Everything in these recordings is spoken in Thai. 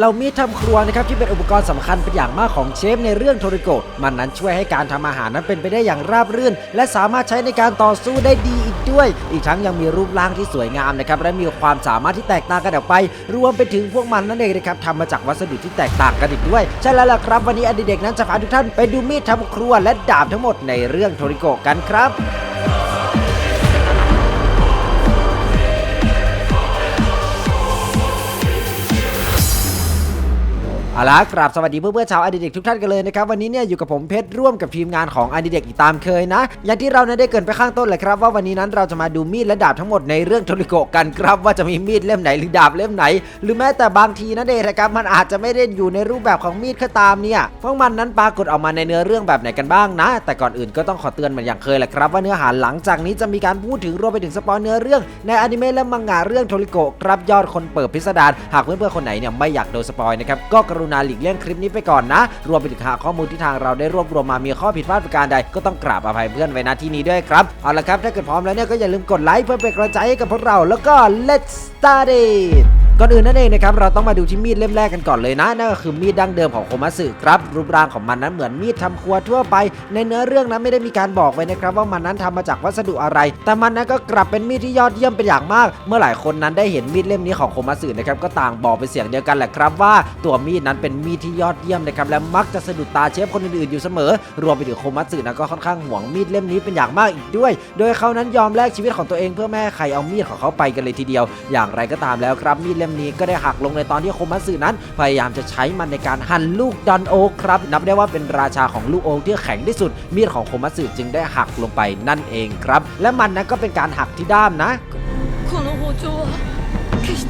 เรามีดทำครัวนะครับที่เป็นอุปกรณ์สำคัญเป็นอย่างมากของเชฟในเรื่องโทริโกมันนั้นช่วยให้การทำอาหารนั้นเป็นไปได้อย่างราบรื่น และสามารถใช้ในการต่อสู้ได้ดีอีกด้วย อีกทั้งยังมีรูปร่างที่สวยงามนะครับและมีความสามารถที่แตกต่างกันออกไป รวมไปถึงพวกมันนั่นเองนะครับทำมาจากวัสดุที่แตกต่างกันอีกด้วย ใช่แล้วล่ะครับวันนี้อดีเด็กนั้นจะพาทุกท่านไปดูมีดทำครัวและดาบทั้งหมดในเรื่องโทริโกกันครับ เอาละกราบสวัสดีเพื่อนๆชาวอดีเด็กทุกท่านกันเลยนะครับวันนี้เนี่ยอยู่กับผมเพชรร่วมกับทีมงานของอดีเด็กอีกตามเคยนะ อย่างที่เราได้เกินไปข้างต้นเลยครับ ว่าวันนี้นั้นเราจะมาดูมีดและดาบทั้งหมดในเรื่องโทริโกกันครับ ว่าจะมีมีดเล่มไหนหรือดาบเล่มไหน หรือแม้แต่บางทีนั่นเองนะครับมันอาจจะไม่ได้อยู่ในรูปแบบของมีดก็ตามเนี่ยพวกมันนั้นปรากฏออกมาในเนื้อเรื่องแบบไหนกันบ้างนะ แต่ก่อนอื่นก็ต้องขอเตือนเหมือนอย่างเคยแหละครับ ว่าเนื้อหาหลังจากนี้จะมีการพูดถึงรวมไปถึงสปอยเนื้อเรื่องในอนิเมะและมังงะเรื่องโทริโกครับยอดคนเปิดพิสดารหากเพื่อนๆคนไหนเนี่ยไม่อยากโดนสปอยนะครับก็กรุณาหลีกเลี่ยงคลิปนี้ไปก่อนนะ รวมไปถึงหาข้อมูลที่ทางเราได้รวบรวมมามีข้อผิดพลาดประการใดก็ต้องกราบอภัยเพื่อนไว้ณที่นี้ด้วยครับเอาละครับถ้าเกิดพร้อมแล้วเนี่ยก็อย่าลืมกดไลค์เพื่อเป็นกำลังใจให้กับพวกเราแล้วก็ let's start it ก่อนอื่นนั่นเองนะครับเราต้องมาดูที่มีดเล่มแรกกันก่อนเลยนะนั่นก็คือมีดดั้งเดิมของโคมัสึครับรูปร่างของมันนั้นเหมือนมีดทำครัวทั่วไป ในเนื้อเรื่องนั้นไม่ได้มีการบอกไว้นะครับว่ามันนั้นทำมาจากวัสดุอะไร แต่มันนั้นก็กลับเป็นมีดที่ยอดเยี่ยมเป็นอย่างมาก เมื่อหลายคนนั้นได้เห็นมีดเล่มนี้ของโคมัสึนะครับก็ต่างบอกเป็นเสียงเดียวกันแหละครับว่าตัวมีดนั้นเป็นมีดที่ยอดเยี่ยมนะครับและมักจะสะดุดตาเชฟคนอื่นๆอยู่เสมอ รวมไปถึงโคมัสึนะก็ค่อนข้างห่วงมีดเล่มนี้เป็นอย่างมากอีกด้วย โดยเขานั้นยอมแลกชีวิตของตัวเองเพื่อแม่ใครเอามีดของเขาไปกันเลยทีเดียว อย่างไรก็ตามแล้วครับมีดเล่นี้ก็ได้หักลงในตอนที่โคมัสึนั้น พยายามจะใช้มันในการหั่นลูกดอนโอ๊กครับนับได้ว่าเป็นราชาของลูกโอ๊กที่แข็งที่สุด มีดของโคมัสึจึงได้หักลงไปนั่นเองครับ และมันนั้นก็เป็นการหักที่ด้ามนะ この包丁は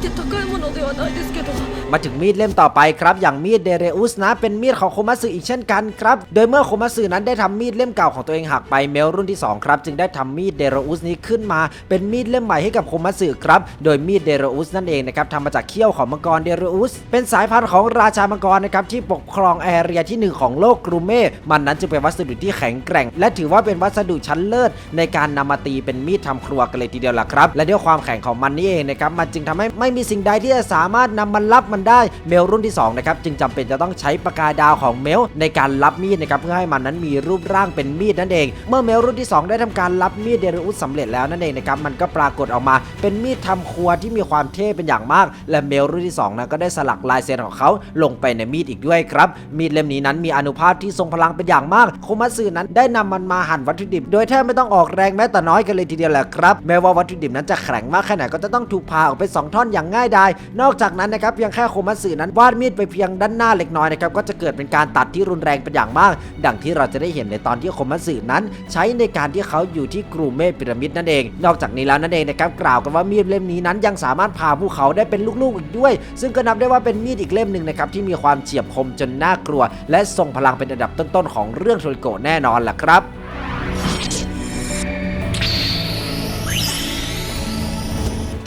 決して高いものではないですけど มาถึงมีดเล่มต่อไปครับ อย่างมีดเดเรอุสนะ เป็นมีดของโคมัสึอีกเช่นกันครับ โดยเมื่อโคมัสึนั้นได้ทำมีดเล่มเก่าของตัวเองหักไปเมลรุ่นที่ 2 ครับ จึงได้ทำมีดเดเรอุสนี้ขึ้นมา เป็นมีดเล่มใหม่ให้กับโคมัสึครับ โดยมีดเดเรอุสนั่นเองนะครับทำมาจากเขี้ยวของมังกรเดเรอุสเป็นสายพันธุ์ของราชามังกรนะครับที่ปกครองแอเรียที่หนึ่งของโลกกรูเม่มันนั้นจึงเป็นวัสดุที่แข็งแกร่ง และถือว่าเป็นวัสดุชั้นเลิศในการนำมาตีเป็นมีดทำครัวกันเลยทีเดียวล่ะครับและด้วยความแข็งของมันนี่เองนะครับมันจึงทำให้ไม่ มีสิ่งใดที่จะสามารถนำมันรับมันได้เมลรุ่นที่2นะครับจึงจำเป็นจะต้องใช้ปากกาดาวของเมลในการรับมีดนะครับเพื่อให้มันนั้นมีรูปร่างเป็นมีดนั่นเอง เมื่อเมลรุ่นที่ 2 ได้ทำการรับมีดเดรุสสำเร็จแล้วนั่นเองนะครับมันก็ปรากฏออกมาเป็นมีดทำครัวที่มีความเท่เป็นอย่างมาก และเมลรุ่นที่2นะก็ได้สลักลายเซ็นของเขาลงไปในมีดอีกด้วยครับ มีดเล่มนี้นั้นมีอนุภาพที่ทรงพลังเป็นอย่างมากโคมัตสึนั้นได้นำมันมาหั่นวัตถุดิบ โดยแทบไม่ต้องออกแรงแม้แต่น้อยกันเลยทีเดียวแหละครับแม้ว่าวัตถุดิบนั้นจะแข็งมากแค่ไหนก็จะต้องถูกพาออกเป็นสองท่อนอย่างง่ายดาย นอกจากนั้นนะครับเพียงแค่โคมัตสึนั้นวาดมีดไปเพียงด้านหน้าเล็กน้อยนะครับก็จะเกิดเป็นการตัดที่รุนแรงเป็นอย่างมาก ดังที่เราจะได้เห็นในตอนที่โคมัตสึนั้น ใช้ในการที่เขาอยู่ที่กรูเมฆพีระมิดนั่นเอง นอกจากนี้แล้วนั่นเองนะครับกล่าวกันว่ามีดเล่มนี้นั้นยังสามารถพาภูเขาได้เป็นลูกๆอีกด้วย ซึ่งก็นับได้ว่าเป็นมีดอีกเล่มหนึ่งนะครับที่มีความเฉียบคมจนน่ากลัว และทรงพลังเป็นอันดับต้นๆของเรื่องโทริโกแน่นอนแหละครับ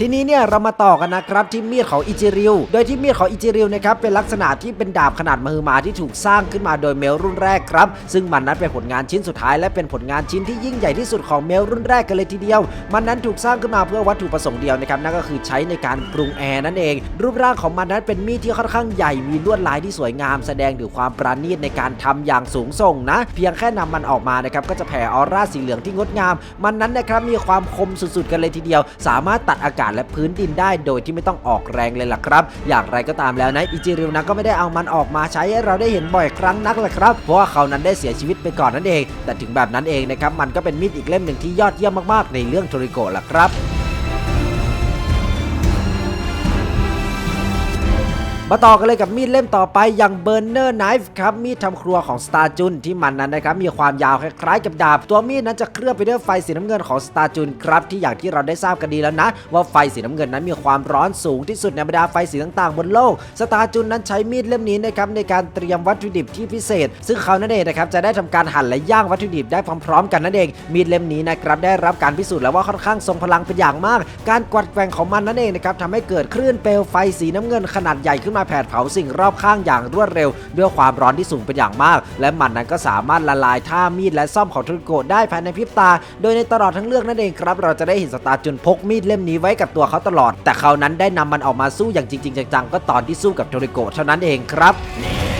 ทีนี้เนี่ยเรามาต่อกันนะครับที่มีดของอิจิริว โดยที่มีดของอิจิริวนะครับเป็นลักษณะที่เป็นดาบขนาดมหึมาที่ถูกสร้างขึ้นมาโดยเมลรุ่นแรกครับ ซึ่งมันนั้นเป็นผลงานชิ้นสุดท้ายและเป็นผลงานชิ้นที่ยิ่งใหญ่ที่สุดของเมลรุ่นแรกกันเลยทีเดียว มันนั้นถูกสร้างขึ้นมาเพื่อวัตถุประสงค์เดียวนะครับนั่นก็คือใช้ในการปรุงแอร์นั่นเอง รูปร่างของมันนั้นเป็นมีดที่ค่อนข้างใหญ่มีลวดลายที่สวยงาม แสดงถึงความปราณีตในการทำอย่างสูงส่งนะ เพียงแค่นำมันออกมานะครับก็จะแผ่ออร่าสีเหลืองที่งดงาม มันนั้นนะครับมีความคมสุดๆกันเลยทีเดียว สามารถตัดอากาศและพื้นดินได้โดยที่ไม่ต้องออกแรงเลยล่ะครับ อย่างไรก็ตามแล้วนะอิจิริวนะก็ไม่ได้เอามันออกมาใช้ให้เราได้เห็นบ่อยครั้งนักแหละครับ เพราะว่าเขานั้นได้เสียชีวิตไปก่อนนั่นเอง แต่ถึงแบบนั้นเองนะครับมันก็เป็นมีดอีกเล่มหนึ่งที่ยอดเยี่ยมมากๆในเรื่องโทริโกะล่ะครับ มาต่อกันเลยกับมีดเล่มต่อไปอย่างเบ r ร์เนอร์ไนฟ์ครับมีดทำครัวของสตาร์จุนที่มันนั้นนะครับมีความยาวคล้ายๆกับดาบ ตัวมีดนั้นจะเคลือบไปด้วยไฟสีน้ำเงินของสตาร์จุนครับที่อย่างที่เราได้ทราบกันดีแล้วนะ ว่าไฟสีน้ำเงินนั้นมีความร้อนสูงที่สุดในบรรดาไฟสีต่างๆ บนโลก สตาร์จุนนั้นใช้มีดเล่มนี้นะครับในการเตรียมวัตถุดิบที่พิเศษ ซึ่งเขานั่นเองนะครับจะได้ทำการหั่นและย่างวัตถุดิบได้พร้อมๆ กันนั่นเองมีดเล่มนี้นะครับได้รับการพิสูจน์แล้วว่าค่อนข้างทรงพลังเป็นอย่างมาก การกวัดแกว่งของมันนั่นเองนะครับทำให้เกิดคลื่นเปลวไฟสีน้ำเงินขนาดใหญ่ขึ้นนมาแผดเผาสิ่งรอบข้างอย่างรวดเร็ว ด้วยความร้อนที่สูงเป็นอย่างมาก และมันนั้นก็สามารถละลายท่ามีดและซ่อมของโทริโกะได้ภายในพริบตา โดยในตลอดทั้งเรื่องนั่นเองครับ เราจะได้เห็นสตาร์จุนพกมีดเล่มนี้ไว้กับตัวเขาตลอด แต่เขานั้นได้นำมันออกมาสู้อย่างจริง ๆ จังๆก็ตอนที่สู้กับโทริโกะเท่านั้นเองครับ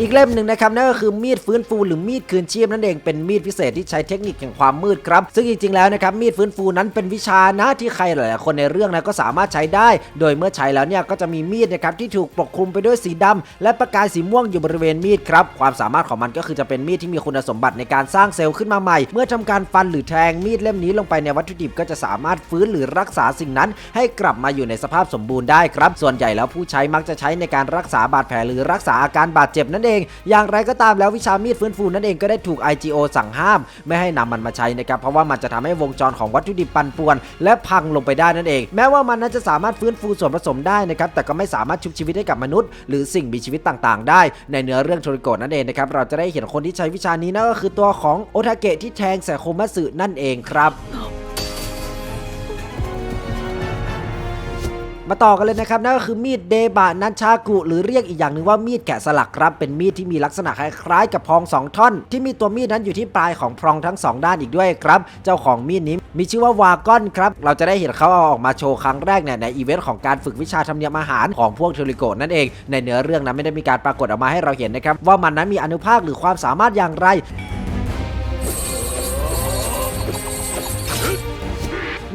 อีกเล่มหนึ่งนะครับนั่นก็คือมีดฟื้นฟูหรือมีดคืนชีพนั่นเองเป็นมีดพิเศษที่ใช้เทคนิคแห่งความมืดครับ ซึ่งจริงๆแล้วนะครับมีดฟื้นฟูนั้นเป็นวิชานะที่ใครหลายๆคนในเรื่องนะก็สามารถใช้ได้ โดยเมื่อใช้แล้วเนี่ยก็จะมีมีดนะครับที่ถูกปกคลุมไปด้วยสีดำและประกายสีม่วงอยู่บริเวณมีดครับความสามารถของมันก็คือจะเป็นมีดที่มีคุณสมบัติในการสร้างเซลล์ขึ้นมาใหม่ เมื่อทำการฟันหรือแทงมีดเล่มนี้ลงไปในวัตถุดิบก็จะสามารถฟื้นหรือรักษาสิ่งนั้น ให้กลับมาอยู่ในสภาพสมบูรณ์ได้ครับ ส่วนใหญ่แล้วผู้ใช้มักจะใช้ในการรักษาบาดแผลหรือรักษาอาการบาดเจ็บนั่นเอง อย่างไรก็ตามแล้ววิชามีดฟื้นฟูนั่นเองก็ได้ถูก IGO สั่งห้าม ไม่ให้นำมันมาใช้นะครับเพราะว่ามันจะทำให้วงจรของวัตถุดิบปั่นป่วน และพังลงไปได้นั่นเอง แม้ว่ามันนั้นจะสามารถฟื้นฟูส่วนผสมได้นะครับแต่ก็ไม่สามารถชุบชีวิตให้กับมนุษย์ หรือสิ่งมีชีวิตต่างๆ ได้ ในเนื้อเรื่องโทริโกะนั่นเองนะครับเราจะได้เห็นคนที่ใช้วิชานี้นั่นก็คือตัวของโอทาเกะที่แทงใส่โคมัสึนั่นเองครับ มาต่อกันเลยนะครับนั่นก็คือมีดเดบะนันชากุ หรือเรียกอีกอย่างหนึ่งว่ามีดแกะสลักครับเป็นมีดที่มีลักษณะคล้ายๆกับพองสองท่อน ที่มีตัวมีดนั้นอยู่ที่ปลายของพรองทั้งสองด้านอีกด้วยครับ เจ้าของมีดนี้มีชื่อว่าวากอนครับ เราจะได้เห็นเขาเอาออกมาโชว์ครั้งแรกเนี่ยในอีเวนต์ของการฝึกวิชาทำเนียมอาหารของพวกเทริโกนั่นเอง ในเนื้อเรื่องนั้นไม่ได้มีการปรากฏออกมาให้เราเห็นนะครับว่ามันนั้นมีอนุภาคหรือความสามารถอย่างไร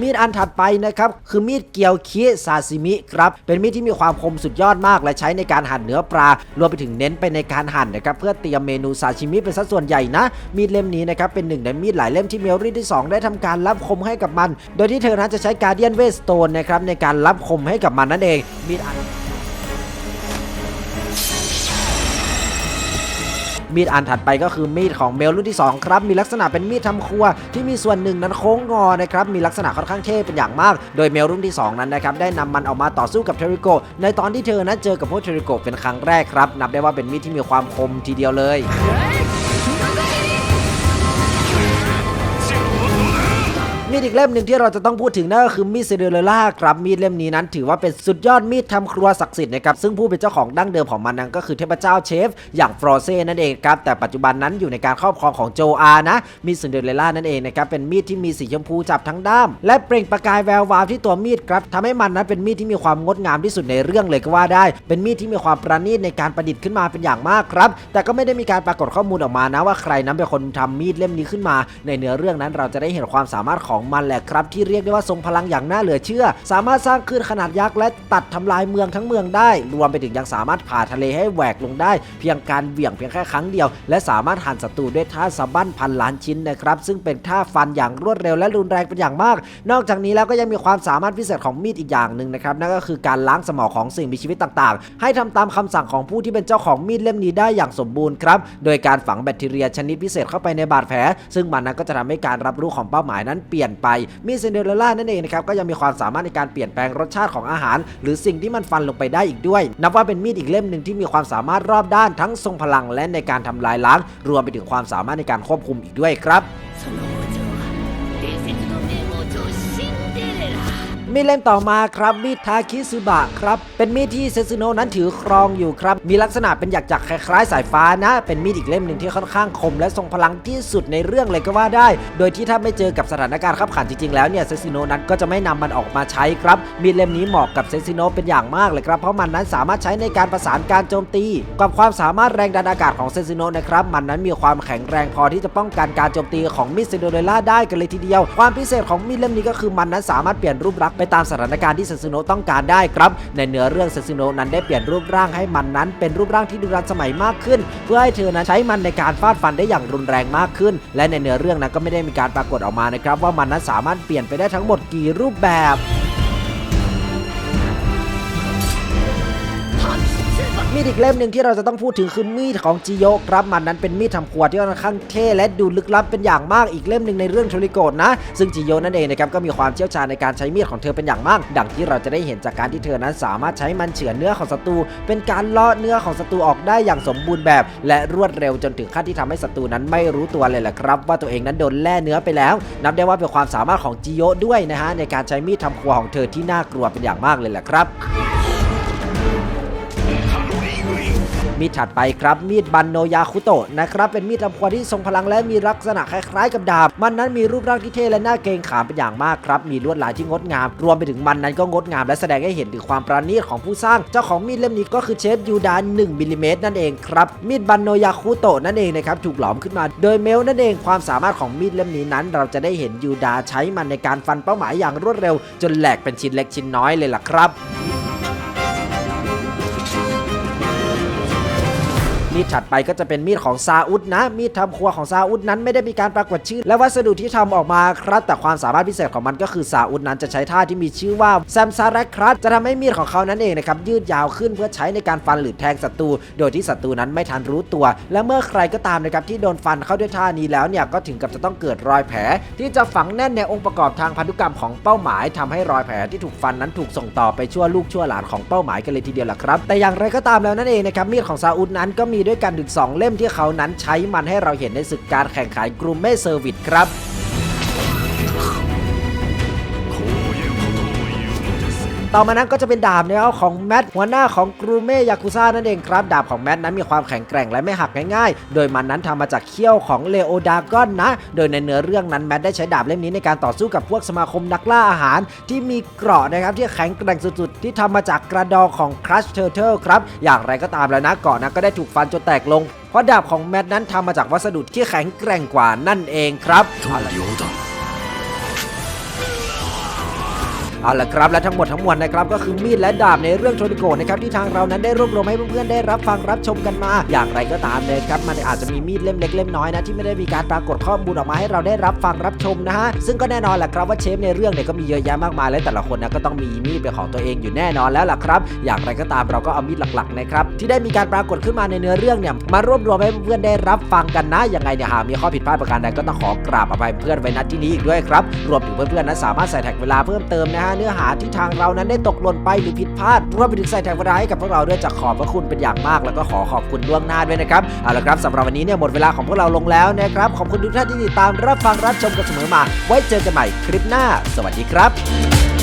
มีดอันถัดไปนะครับคือมีดเกียวคิซาซิมิครับเป็นมีดที่มีความคมสุดยอดมาก และใช้ในการหั่นเนื้อปลารวมไปถึงเน้นไปในการหั่นนะครับเพื่อเตรียมเมนูซาชิมิเป็นสัดส่วนใหญ่นะ มีดเล่มนี้นะครับเป็นหนึ่งในมีดหลายเล่มที่เมลรี่ที่ 2 ได้ทำการรับคมให้กับมัน โดยที่เธอนั้นจะใช้การเดียนเวสโตนนะครับในการรับคมให้กับมันนั่นเองมีดอัน มีดอันถัดไปก็คือมีดของเมลรุ่นที่ 2 ครับ มีลักษณะเป็นมีดทำครัว ที่มีส่วนหนึ่งนั้นโค้งงอนะครับ มีลักษณะค่อนข้างเท่เป็นอย่างมาก โดยเมลรุ่นที่ 2 นั้นนะครับ ได้นำมันออกมาต่อสู้กับเทริโก ในตอนที่เธอนั้นเจอกับพวกเทริโกเป็นครั้งแรกครับ นับได้ว่าเป็นมีดที่มีความคมทีเดียวเลย ดอีกเล่มหนึ่งที่เราจะต้องพูดถึงนั่นก็คือมีดเซเดเลล่าครับมีดเล่มนี้นั้น ถือว่าเป็นสุดยอดมีดทำครัวศักดิ์สิทธิ์นะครับซึ่งผู้เป็นเจ้าของดั้งเดิมของมันนั้นก็คือเทพเจ้าเชฟ อย่างฟรอเซ่นั่นเองครับแต่ปัจจุบันนั้นอยู่ในการครอบครองของโจอานะมีดเซเดเลล่านั่นเองนะครับเป็นมีดที่มีสีชมพูจับทั้งด้ามและเปล่งประกายแวววาวที่ตัวมีดครับทำให้มันนั้นเป็นมีดที่มีความงดงามที่สุดในเรื่องเลยก็ว่าได้ เป็นมีดที่มีความประณีตในการประดิษฐ์ขึ้นมาเป็นอย่างมากครับแต่ก็ไม่ได้มีการปรากฏข้อมูลออกมานะว่าใครนั้นเป็นคนทำมีดเล่มนี้ขึ้นมา ในเนื้อเรื่องนั้นเราจะได้เห็นความสามารถของมันแหละครับที่เรียกได้ว่าทรงพลังอย่างน่าเหลือเชื่อ สามารถสร้างคลื่นขนาดยักษ์และตัดทำลายเมืองทั้งเมืองได้ รวมไปถึงยังสามารถผ่าทะเลให้แหวกลงได้ เพียงการเหวี่ยงเพียงแค่ครั้งเดียว และสามารถหั่นศัตรูด้วยท่าสะบั้นพันล้านชิ้นนะครับซึ่งเป็นท่าฟันอย่างรวดเร็วและรุนแรงเป็นอย่างมาก นอกจากนี้แล้วก็ยังมีความสามารถพิเศษของมีดอีกอย่างหนึ่งนะครับนั่นก็คือการล้างสมองของสิ่งมีชีวิตต่างๆ ให้ทำตามคำสั่งของผู้ที่เป็นเจ้าของมีดเล่มนี้ได้อย่างสมบูรณ์ครับโดยการฝังแบคทีเรียชนิดพิเศษเข้าไปในบาดแผล ซึ่งมันนั้นก็จะทำให้การรับรู้ของเป้าหมายนั้นเปลี่ยนไป มีเซินเดอเรลล่านั่นเองนะครับก็ยังมีความสามารถในการเปลี่ยนแปลงรสชาติของอาหาร หรือสิ่งที่มันฟันลงไปได้อีกด้วย นับว่าเป็นมีดอีกเล่มหนึ่งที่มีความสามารถรอบด้านทั้งทรงพลังและในการทำลายล้าง รวมไปถึงความสามารถในการควบคุมอีกด้วยครับ มีดเล่มต่อมาครับมีดทาคิซึบะครับ เป็นมีดที่เซซึโนะนั้นถือครองอยู่ครับ มีลักษณะเป็นหยักจักคล้ายๆ สายฟ้านะ เป็นมีดอีกเล่มหนึ่งที่ค่อนข้างคม และทรงพลังที่สุดในเรื่องเลยก็ว่าได้ โดยที่ถ้าไม่เจอกับสถานการณ์ขับขันจริงๆแล้วเนี่ยเซซึโนะนั้นก็จะไม่นำมันออกมาใช้ครับ มีดเล่มนี้เหมาะกับเซซึโนะเป็นอย่างมากเลยครับเพราะมันนั้นสามารถใช้ในการประสานการโจมตีกับความสามารถแรงดันอากาศของเซซึโนะนะครับมันนั้นมีความแข็งแรงพอที่จะป้องกันการโจมตีของมิดเซโดเรล่าได้กันเลยทีเดียว ความพิเศษของมีดเล่มนี้ก็คือมันนั้นสามารถเปลี่ยนรูปลักษณไปตามสถานการณ์ที่เซซึโนะต้องการได้ครับ ในเนื้อเรื่องเซซึโนะนั้นได้เปลี่ยนรูปร่างให้มันนั้นเป็นรูปร่างที่ดูรันสมัยมากขึ้น เพื่อให้เธอนั้นใช้มันในการฟาดฟันได้อย่างรุนแรงมากขึ้น และในเนื้อเรื่องนั้นก็ไม่ได้มีการปรากฏออกมานะครับว่ามันนั้นสามารถเปลี่ยนไปได้ทั้งหมดกี่รูปแบบ มีดอีกเล่มหนึ่งที่เราจะต้องพูดถึงคือมีดของจิโยครับมันนั้นเป็นมีดทำครัวที่ค่อนข้างเท่และดูลึกลับเป็นอย่างมากอีกเล่มหนึ่งในเรื่องโทริโกะนะ ซึ่งจิโยนั่นเองนะครับก็มีความเชี่ยวชาญในการใช้มีดของเธอเป็นอย่างมาก ดังที่เราจะได้เห็นจากการที่เธอนั้นสามารถใช้มันเฉือนเนื้อของศัตรูเป็นการเลาะเนื้อของศัตรูออกได้อย่างสมบูรณ์แบบ และรวดเร็วจนถึงขั้นที่ทำให้ศัตรูนั้นไม่รู้ตัวเลยแหละครับ ว่าตัวเองนั้นโดนแล่เนื้อไปแล้ว นับได้ว่าเป็นความสามารถของจิโยด้วยนะฮะในการใช้มีดทำครัวของเธอที่น่ากลัวเป็นอย่างมากเลยแหละครับ มีดถัดไปครับ มีดบันโนยาคุโตะนะครับ เป็นมีดทำครัวที่ทรงพลังและมีลักษณะคล้ายๆกับดาบ มันนั้นมีรูปร่างที่เท่และน่าเกรงขามเป็นอย่างมากครับ มีลวดลายที่งดงาม รวมไปถึงมันนั้นก็งดงามและแสดงให้เห็นถึงความประณีตของผู้สร้าง เจ้าของมีดเล่มนี้ก็คือเชฟยูดาน1มิลลิเมตรนั่นเองครับ มีดบันโนยาคุโตะนั่นเองนะครับ ถูกหลอมขึ้นมา โดยเมลนั่นเอง ความสามารถของมีดเล่มนี้นั้น เราจะได้เห็นยูดาใช้มันในการฟันเป้าหมายอย่างรวดเร็ว จนแหลกเป็นชิ้นเล็กชิ้นน้อยเลยล่ะครับ มีดถัดไปก็จะเป็นมีดของซาอุดนะ มีดทำครัวของซาอุดนั้นไม่ได้มีการปรากฏชื่อ และวัสดุที่ทำออกมาครับแต่ความสามารถพิเศษของมันก็คือซาอุดนั้นจะใช้ท่าที่มีชื่อว่าแซมซารักครับจะทำให้มีดของเขานั้นเองนะครับยืดยาวขึ้นเพื่อใช้ในการฟันหรือแทงศัตรูโดยที่ศัตรูนั้นไม่ทันรู้ตัว และเมื่อใครก็ตามนะครับที่โดนฟันเข้าด้วยท่านี้แล้วเนี่ยก็ถึงกับจะต้องเกิดรอยแผล ที่จะฝังแน่นในองค์ประกอบทางพันธุกรรมของเป้าหมายทำให้รอยแผลที่ถูกฟันนั้นถูกส่งต่อไปชั่วลูกชั่วหลานของเป้าหมายกันเลยทีเดียวล่ะครับ แต่อย่างไรก็ตามแล้วนั่นเองนะครับมีดของซาอุดนั้นก็มีด้วยกันถึงสองเล่มที่เขานั้นใช้มันให้เราเห็นในศึกการแข่งขันกรูเม่เซอร์วิสครับ ต่อมานั้นก็จะเป็นดาบนะครับของแมทหัวหน้าของกรูเมยากุซ่านั่นเองครับ ดาบของแมทนั้นมีความแข็งแกร่งและไม่หักง่ายๆ โดยมันนั้นทำมาจากเขี้ยวของเลโอดากอนนะ โดยในเนื้อเรื่องนั้นแมทได้ใช้ดาบเล่มนี้ในการต่อสู้กับพวกสมาคมนักล่าอาหาร ที่มีเกราะนะครับที่แข็งแกร่งสุดๆ ที่ทำมาจากกระดองของครัชเทอร์เทลครับอย่างไรก็ตามแล้วนะเกราะนั้นก็ได้ถูกฟันจนแตกลงเพราะดาบของแมทนั้นทำมาจากวัสดุที่แข็งแกร่งกว่านั่นเองครับ เอาละครับและทั้งหมดทั้งมวลนะครับก็คือมีดและดาบในเรื่องโทริโกะนะครับที่ทางเรานั้นได้รวบรวมให้เพื่อนๆได้รับฟังรับชมกันมา อย่างไรก็ตามเลยครับมันอาจจะมีมีดเล่มเล็กเล่มน้อยนะที่ไม่ได้มีการปรากฏข้อมูลออกมาให้เราได้รับฟังรับชมนะฮะซึ่งก็แน่นอนแหละครับว่าเชฟในเรื่องเนี่ยก็มีเยอะแยะมากมายและแต่ละคนนะก็ต้องมีมีดเป็นของตัวเองอยู่แน่นอนแล้วล่ะครับอย่างไรก็ตามเราก็เอามีดหลักๆนะครับที่ได้มีการปรากฏขึ้นมาในเนื้อเรื่องเนี่ยมารวบรวมให้เพื่อนๆได้รับฟังกันนะยังไงเนี่ยหากมีข้อผิดพลาดประการใดก็ต้องขอกราบอภัยเพื่อนไว้ณที่นี้อีกด้วยครับรวมถึงเพื่อนๆนั้นสามารถใส่แท็กเวลาเพิ่มเติมนะฮะเนื้อหาที่ทางเรานั้นได้ตกหล่นไปหรือผิดพลาดรวมไปถึงใส่แท็กเวลาให้กับพวกเราด้วยจะขอบพระคุณเป็นอย่างมากแล้วก็ขอขอบคุณล่วงหน้าด้วยนะครับเอาละครับสำหรับวันนี้เนี่ยหมดเวลาของพวกเราลงแล้วนะครับขอบคุณทุกท่านที่ติดตามรับฟังรับชมกันเสมอมา ไว้เจอกันใหม่คลิปหน้า สวัสดีครับ